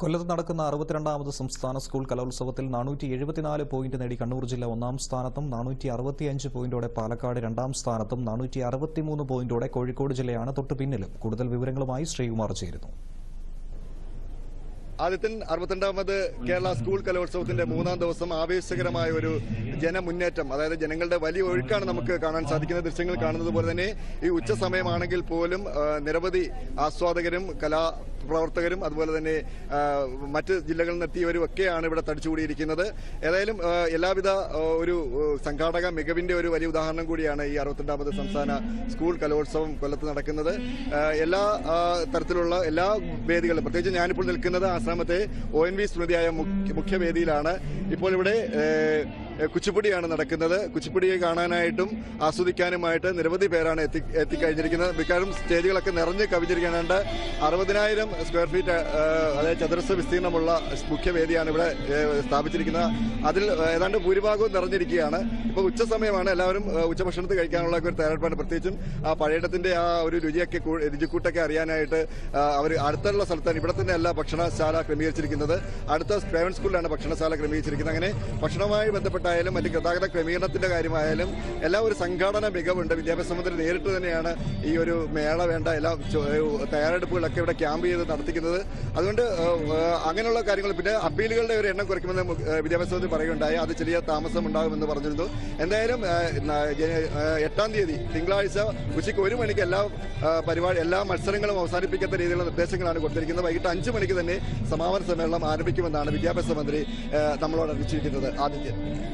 കൊല്ലത്ത് നടക്കുന്ന അറുപത്തിരണ്ടാമത് സംസ്ഥാന സ്കൂൾ കലോത്സവത്തിൽ നാനൂറ്റി എഴുപത്തിനാല് പോയിന്റ് നേടി കണ്ണൂർ ജില്ല ഒന്നാം സ്ഥാനത്തും നാനൂറ്റി അറുപത്തിയഞ്ച് പോയിന്റോടെ പാലക്കാട് രണ്ടാം സ്ഥാനത്തും നാനൂറ്റി അറുപത്തിമൂന്ന് പോയിന്റോടെ കോഴിക്കോട് ജില്ലയാണ് തൊട്ടു പിന്നിലും. കൂടുതൽ വിവരങ്ങളുമായി ശ്രീകുമാർ ചേരുന്നു. ആദ്യത്തിൽ അറുപത്തിരണ്ടാമത് കേരള സ്കൂൾ കലോത്സവത്തിന്റെ മൂന്നാം ദിവസം ആവേശകരമായ ഒരു ജനമുന്നേറ്റം അതായത് ജനങ്ങളുടെ വലിയ ഒഴുക്കാണ് നമുക്ക് കാണാൻ സാധിക്കുന്ന ദൃശ്യങ്ങൾ കാണുന്നത് പോലെ തന്നെ ഈ ഉച്ച സമയമാണെങ്കിൽ പോലും നിരവധി ആസ്വാദകരും കലാ പ്രവർത്തകരും അതുപോലെ തന്നെ മറ്റ് ജില്ലകളിൽ നിന്നെത്തിയവരും ഒക്കെയാണ് ഇവിടെ തടിച്ചുകൂടിയിരിക്കുന്നത്. ഏതായാലും എല്ലാവിധ ഒരു സംഘാടക മികവിന്റെ ഒരു വലിയ ഉദാഹരണം കൂടിയാണ് ഈ അറുപത്തിരണ്ടാമത് സംസ്ഥാന സ്കൂൾ കലോത്സവം കൊല്ലത്ത് നടക്കുന്നത്. എല്ലാ തരത്തിലുള്ള എല്ലാ വേദികളും പ്രത്യേകിച്ച് ഞാനിപ്പോൾ നിൽക്കുന്നത് ആശ്രമത്തെ ഒ എൻ വി സ്മൃതിയായ മുഖ്യവേദിയിലാണ്. ഇപ്പോൾ ഇവിടെ കുച്ചിപ്പുടിയാണ് നടക്കുന്നത്. കുച്ചിപ്പുടിയെ കാണാനായിട്ടും ആസ്വദിക്കാനുമായിട്ട് നിരവധി പേരാണ് എത്തി എത്തിക്കഴിഞ്ഞിരിക്കുന്നത്. മിക്കവാറും സ്റ്റേജുകളൊക്കെ നിറഞ്ഞ് കവിഞ്ഞിരിക്കുന്നുണ്ട്. അറുപതിനായിരം സ്ക്വയർ ഫീറ്റ് അതായത് ചതുരശ്ര വിസ്തീർണമുള്ള മുഖ്യവേദിയാണ് ഇവിടെ സ്ഥാപിച്ചിരിക്കുന്നത്. അതിൽ ഏതാണ്ട് ഭൂരിഭാഗവും നിറഞ്ഞിരിക്കുകയാണ്. ഇപ്പോൾ ഉച്ച സമയമാണ് എല്ലാവരും ഉച്ചഭക്ഷണത്തിൽ കഴിക്കാനുള്ള ഒരു തയ്യാറെടുപ്പാണ്. പ്രത്യേകിച്ചും ആ പഴയടത്തിന്റെ ആ ഒരു രുചിയൊക്കെ രുചിക്കൂട്ടൊക്കെ അറിയാനായിട്ട് അവർ അടുത്തുള്ള സ്ഥലത്താണ് ഇവിടെ തന്നെ അല്ല ഭക്ഷണശാല ക്രമീകരിച്ചിരിക്കുന്നത്. അടുത്ത പ്രൈവറ്റ് സ്കൂളിലാണ് ഭക്ഷണശാല ക്രമീകരിച്ചിരിക്കുന്നത്. അങ്ങനെ ഭക്ഷണവുമായി ബന്ധപ്പെട്ടായാലും മറ്റ് ഗതാഗത ക്രമീകരണത്തിന്റെ കാര്യമായാലും എല്ലാം ഒരു സംഘാടന മികവുണ്ട്. വിദ്യാഭ്യാസ മന്ത്രി നേരിട്ട് തന്നെയാണ് ഈ ഒരു മേള വേണ്ട എല്ലാ തയ്യാറെടുപ്പുകളൊക്കെ ഇവിടെ ക്യാമ്പ് ചെയ്ത് നടത്തിക്കുന്നത്. അതുകൊണ്ട് അങ്ങനെയുള്ള കാര്യങ്ങൾ പിന്നെ അപ്പീലുകളുടെ ഒരു എണ്ണം കുറയ്ക്കുമെന്ന് വിദ്യാഭ്യാസ മന്ത്രി പറയുകയുണ്ടായി. അത് ചെറിയ താമസം ഉണ്ടാകുമെന്ന് പറഞ്ഞിരുന്നു. എന്തായാലും എട്ടാം തീയതി തിങ്കളാഴ്ച ഉച്ചയ്ക്ക് ഒരു മണിക്ക് എല്ലാ പരിപാടി എല്ലാ മത്സരങ്ങളും അവസാനിപ്പിക്കാത്ത രീതിയിലുള്ള നിർദ്ദേശങ്ങളാണ് കൊടുത്തിരിക്കുന്നത്. വൈകിട്ട് അഞ്ച് മണിക്ക് തന്നെ സമാപന സമ്മേളനം ആരംഭിക്കുമെന്നാണ് വിദ്യാഭ്യാസ മന്ത്രി നമ്മളോട് അറിയിച്ചിരിക്കുന്നത്. ആദിത്യ.